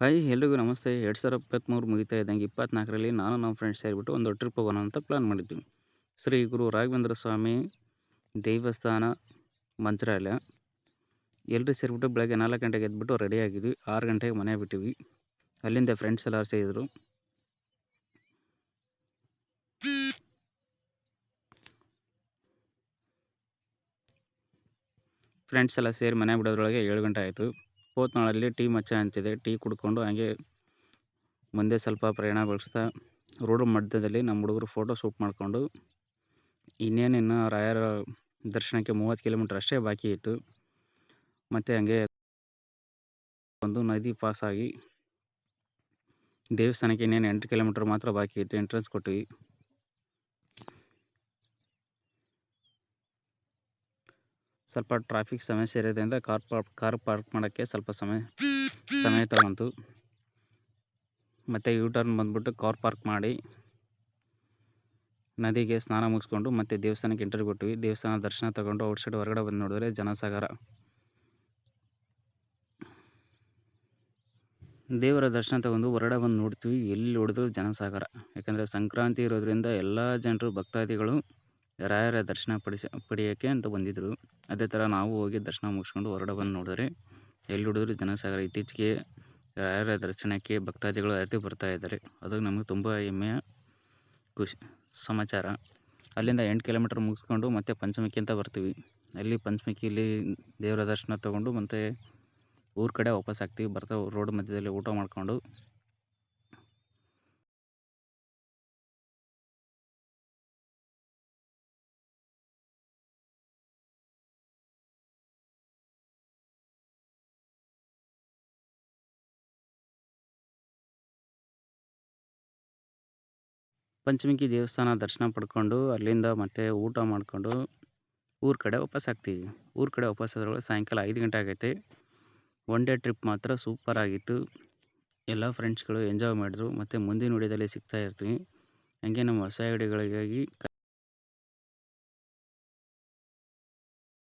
Hi ಎಲ್ರಿಗೂ ನಮಸ್ತೆ. ಎರಡು ಸಾವಿರ ಇಪ್ಪತ್ತ್ಮೂರು ಮುಗಿತಾ ಇದ್ದಂಗೆ ಇಪ್ಪತ್ತ್ನಾಲ್ಕರಲ್ಲಿ ನಾನು ನಮ್ಮ ಫ್ರೆಂಡ್ಸ್ ಸೇರಿಬಿಟ್ಟು ಒಂದು ಟ್ರಿಪ್ ಹೋಗೋಣ ಅಂತ ಪ್ಲ್ಯಾನ್ ಮಾಡಿದ್ವಿ. ಶ್ರೀ ಗುರು ರಾಘವೇಂದ್ರ ಸ್ವಾಮಿ ದೇವಸ್ಥಾನ, ಮಂತ್ರಾಲಯ. ಎಲ್ಲರೂ ಸೇರಿಬಿಟ್ಟು ಬೆಳಗ್ಗೆ ನಾಲ್ಕು ಗಂಟೆಗೆ ಎದ್ಬಿಟ್ಟು ರೆಡಿ ಆಗಿದ್ವಿ. ಆರು ಗಂಟೆಗೆ ಮನೆ ಬಿಟ್ಟಿವಿ ಅಲ್ಲಿಂದ ಫ್ರೆಂಡ್ಸ್ ಎಲ್ಲ ಸೇರಿದ್ರು. ಫ್ರೆಂಡ್ಸ್ ಎಲ್ಲ ಸೇರಿ ಮನೆ ಬಿಡೋದ್ರೊಳಗೆ ಏಳು ಗಂಟೆ ಆಯಿತು. ಹೋತ್ನಾಳಲ್ಲಿ ಟೀ ಮಚ್ಚ ಅಂತಿದೆ. ಟೀ ಕುಡ್ಕೊಂಡು ಹಂಗೆ ಮುಂದೆ ಸ್ವಲ್ಪ ಪ್ರಯಾಣ ಬೆಳೆಸ್ತಾ ರೋಡ್ ಮಧ್ಯದಲ್ಲಿ ನಮ್ಮ ಹುಡುಗರು ಫೋಟೋ ಶೂಟ್ ಮಾಡಿಕೊಂಡು ಇನ್ನೇನಿನ್ನು ರಾಯರ ದರ್ಶನಕ್ಕೆ ಮೂವತ್ತು ಕಿಲೋಮೀಟ್ರ್ ಅಷ್ಟೇ ಬಾಕಿ ಇತ್ತು. ಮತ್ತು ಹಂಗೆ ಒಂದು ನದಿ ಪಾಸಾಗಿ ದೇವಸ್ಥಾನಕ್ಕೆ ಇನ್ನೇನು ಎಂಟು ಕಿಲೋಮೀಟ್ರ್ ಮಾತ್ರ ಬಾಕಿ ಇತ್ತು. ಎಂಟ್ರೆನ್ಸ್ ಕೊಟ್ವಿ. ಸ್ವಲ್ಪ ಟ್ರಾಫಿಕ್ ಸಮಸ್ಯೆ ಇರೋದ್ರಿಂದ ಕಾರ್ ಪಾರ್ಕ್ ಕಾರ್ ಪಾರ್ಕ್ ಮಾಡೋಕ್ಕೆ ಸ್ವಲ್ಪ ಸಮಯ ಸಮಯ ತಗೊಂತು. ಮತ್ತು ಯೂ ಟರ್ನ್ ಬಂದುಬಿಟ್ಟು ಕಾರ್ ಪಾರ್ಕ್ ಮಾಡಿ, ನದಿಗೆ ಸ್ನಾನ ಮುಗಿಸ್ಕೊಂಡು ಮತ್ತೆ ದೇವಸ್ಥಾನಕ್ಕೆ ಎಂಟ್ರಿ ಕೊಟ್ವಿ. ದೇವಸ್ಥಾನ ದರ್ಶನ ತಗೊಂಡು ಔಟ್ ಸೈಡ್ ಹೊರಗಡೆ ಬಂದು ನೋಡಿದ್ರೆ ಜನಸಾಗರ. ದೇವರ ದರ್ಶನ ತಗೊಂಡು ಹೊರಗಡೆ ಬಂದು ನೋಡ್ತೀವಿ. ಎಲ್ಲಿ ನೋಡಿದ್ರು ಜನಸಾಗರ. ಯಾಕಂದರೆ ಸಂಕ್ರಾಂತಿ ಇರೋದ್ರಿಂದ ಎಲ್ಲ ಜನರು ಭಕ್ತಾದಿಗಳು ರಾಯರ ದರ್ಶನ ಪಡಿಸ, ಪಡೆಯೋಕ್ಕೆ ಅಂತ ಬಂದಿದ್ದರು ಅದೇ ಥರ ನಾವು ಹೋಗಿ ದರ್ಶನ ಮುಗಿಸ್ಕೊಂಡು ಹೊರಡ ಬಂದು ನೋಡಿದ್ರೆ ಎಲ್ಲಿ ಹುಡಿದ್ರು ಜನಸಾಗರ. ಇತ್ತೀಚೆಗೆ ರಾಯರ ದರ್ಶನಕ್ಕೆ ಭಕ್ತಾದಿಗಳು ಅತಿ ಬರ್ತಾ ಇದ್ದಾರೆ. ಅದು ನಮಗೆ ತುಂಬ ಹೆಮ್ಮೆಯ ಖುಷಿ, ಸಮಾಚಾರ. ಅಲ್ಲಿಂದ ಎಂಟು ಕಿಲೋಮೀಟ್ರ್ ಮುಗಿಸ್ಕೊಂಡು ಮತ್ತೆ ಪಂಚಮುಖಿ ಅಂತ ಬರ್ತೀವಿ. ಅಲ್ಲಿ ಪಂಚಮಿಕಿಯಲ್ಲಿ ದೇವರ ದರ್ಶನ ತಗೊಂಡು ಮತ್ತೆ ಊರ ಕಡೆ ವಾಪಸ್ ಆಗ್ತೀವಿ. ಬರ್ತಾ ರೋಡ್ ಮಧ್ಯದಲ್ಲಿ ಊಟ ಮಾಡಿಕೊಂಡು ಪಂಚಮುಖಿ ದೇವಸ್ಥಾನ ದರ್ಶನ ಪಡ್ಕೊಂಡು, ಅಲ್ಲಿಂದ ಮತ್ತೆ ಊಟ ಮಾಡಿಕೊಂಡು ಊರ ಕಡೆ ವಾಪಸ್ ಆಗ್ತೀವಿ. ಊರ ಕಡೆ ವಾಪಸ್ ಆದ್ರೊಳಗೆ ಸಾಯಂಕಾಲ ಐದು ಗಂಟೆ ಆಗೈತೆ. ಒನ್ ಡೇ ಟ್ರಿಪ್ ಮಾತ್ರ ಸೂಪರ್ ಆಗಿತ್ತು. ಎಲ್ಲ ಫ್ರೆಂಡ್ಸ್ಗಳು ಎಂಜಾಯ್ ಮಾಡಿದ್ರು. ಮತ್ತು ಮುಂದಿನ ವಿಡಿಯೋದಲ್ಲಿ ಸಿಗ್ತಾ ಇರ್ತೀನಿ. ಹಂಗೆ ನಮ್ಮ ಹೊಸ ವಿಡಿಯೋಗಳಿಗಾಗಿ